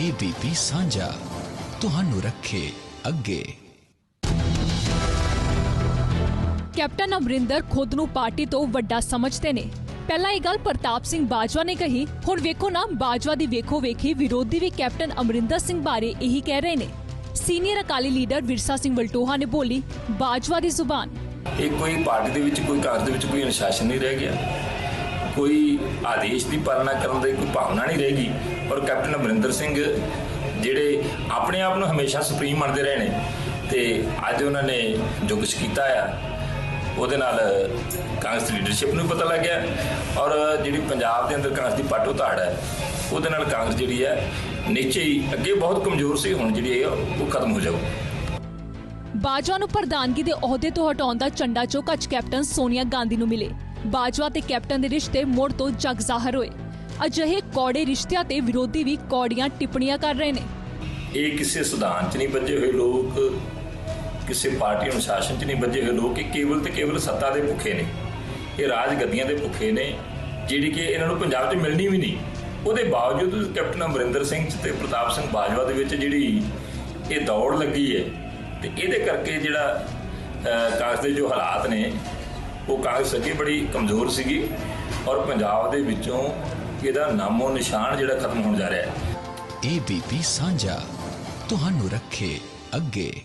ABP ਸਾਂਝਾ ਤੁਹਾਨੂੰ ਰੱਖੇ ਅੱਗੇ। ਕੈਪਟਨ ਅਮਰਿੰਦਰ ਖੁਦ ਨੂੰ ਪਾਰਟੀ ਤੋਂ ਵੱਡਾ ਸਮਝਦੇ ਨੇ। ਪਹਿਲਾਂ ਇਹ ਗੱਲ ਪ੍ਰਤਾਪ ਸਿੰਘ ਬਾਜਵਾ ਨੇ ਕਹੀ ਹੁਣ ਵੇਖੋ ਨਾ ਬਾਜਵਾ ਦੀ ਵੇਖੋ ਵੇਖੀ ਵਿਰੋਧੀ ਵੀ ਕੈਪਟਨ ਅਮਰਿੰਦਰ ਸਿੰਘ ਬਾਰੇ ਇਹੀ ਕਹਿ ਰਹੇ ਨੇ। ਸੀਨੀਅਰ ਅਕਾਲੀ ਲੀਡਰ ਵਿਰਸਾ ਸਿੰਘ ਵਲਟੋਹਾ ਨੇ ਬੋਲੀ ਬਾਜਵਾ ਦੀ ਜ਼ੁਬਾਨ। ਇਹ ਕੋਈ ਪਾਰਟੀ ਦੇ ਵਿੱਚ ਕੋਈ ਕਾਰਜ ਦੇ ਵਿੱਚ ਕੋਈ ਅਨੁਸ਼ਾਸਨ ਨਹੀਂ ਰਹਿ ਗਿਆ। ਕੋਈ ਆਦੇਸ਼ ਦੀ ਪਾਲਣਾ ਕਰਨ ਦੀ ਕੋਈ ਭਾਵਨਾ ਨਹੀਂ ਰਹੇਗੀ। ਔਰ ਕੈਪਟਨ ਅਮਰਿੰਦਰ ਸਿੰਘ ਜਿਹੜੇ ਆਪਣੇ ਆਪ ਨੂੰ ਹਮੇਸ਼ਾ ਸੁਪਰੀਮ ਮੰਨਦੇ ਰਹੇ ਨੇ ਤੇ ਅੱਜ ਉਹਨਾਂ ਨੇ ਜੋ ਕੁਝ ਕੀਤਾ ਆ, ਉਹਦੇ ਨਾਲ ਕਾਂਗਰਸ ਲੀਡਰਸ਼ਿਪ ਨੂੰ ਪਤਾ ਲੱਗ ਗਿਆ ਔਰ ਜਿਹੜੀ ਪੰਜਾਬ ਦੇ ਅੰਦਰ ਕਾਂਗਰਸ ਦੀ ਪਾਟੋ ਧਾੜ ਹੈ, ਉਹਦੇ ਨਾਲ ਕਾਂਗਰਸ ਜਿਹੜੀ ਹੈ ਨੀਚੇ ਹੀ ਅੱਗੇ ਬਹੁਤ ਕਮਜ਼ੋਰ ਸੀ, ਹੁਣ ਜਿਹੜੀ ਹੈ ਉਹ ਖਤਮ ਹੋ ਜਾਊ। ਬਾਜਵਾ ਨੂੰ ਪ੍ਰਧਾਨਗੀ ਦੇ ਅਹੁਦੇ ਤੋਂ ਹਟਾਉਣ ਦਾ ਝੰਡਾ ਚੁੱਕ ਅੱਜ ਕੈਪਟਨ ਸੋਨੀਆ ਗਾਂਧੀ ਨੂੰ ਮਿਲੇ। ਬਾਜਵਾ ਤੇ ਕੈਪਟਨ ਦੇ ਰਿਸ਼ਤੇ ਮੁੜ ਤੋਂ ਜਗ ਜ਼ਾਹਰ ਹੋਏ। ਅਜਿਹੇ ਕੌੜੇ ਰਿਸ਼ਤਿਆਂ ਤੇ ਵਿਰੋਧੀ ਵੀ ਕੌੜੀਆਂ ਟਿੱਪਣੀਆਂ ਕਰ ਰਹੇ ਨੇ। ਇਹ ਕਿਸੇ ਸਿਧਾਂਤ 'ਚ ਨਹੀਂ ਬੱਝੇ ਹੋਏ ਲੋਕ, ਕਿਸੇ ਪਾਰਟੀ ਅਨੁਸ਼ਾਸਨ 'ਚ ਨਹੀਂ ਬੱਝੇ ਹੋਏ ਲੋਕ, ਇਹ ਕੇਵਲ ਤੇ ਕੇਵਲ ਸੱਤਾ ਦੇ ਭੁੱਖੇ ਨੇ। ਇਹ ਰਾਜ ਗੱਦੀਆਂ ਦੇ ਭੁੱਖੇ ਨੇ, ਜਿਹੜੀ ਕਿ ਇਹਨਾਂ ਨੂੰ ਪੰਜਾਬ 'ਚ ਮਿਲਣੀ ਵੀ ਨਹੀਂ। ਉਹਦੇ ਬਾਵਜੂਦ ਕੈਪਟਨ ਅਮਰਿੰਦਰ ਸਿੰਘ ਤੇ ਪ੍ਰਤਾਪ ਸਿੰਘ ਬਾਜਵਾ ਦੇ ਵਿੱਚ ਜਿਹੜੀ ਇਹ ਦੌੜ ਲੱਗੀ ਹੈ, ਤੇ ਇਹਦੇ ਕਰਕੇ ਜਿਹੜਾ ਕਾਂਗਰਸ ਦੇ ਜੋ ਹਾਲਾਤ ਨੇ ਉਹ ਕਾਂਗਰਸ ਅੱਗੇ ਬੜੀ ਕਮਜ਼ੋਰ ਸੀਗੀ ਔਰ ਪੰਜਾਬ ਦੇ ਵਿੱਚੋਂ ਇਹਦਾ ਨਾਮੋ ਨਿਸ਼ਾਨ ਜਿਹੜਾ ਖਤਮ ਹੋਣ ਜਾ ਰਿਹਾ ਹੈ। ABP ਸਾਂਝਾ, ਤੁਹਾਨੂੰ ਰੱਖੇ ਅੱਗੇ।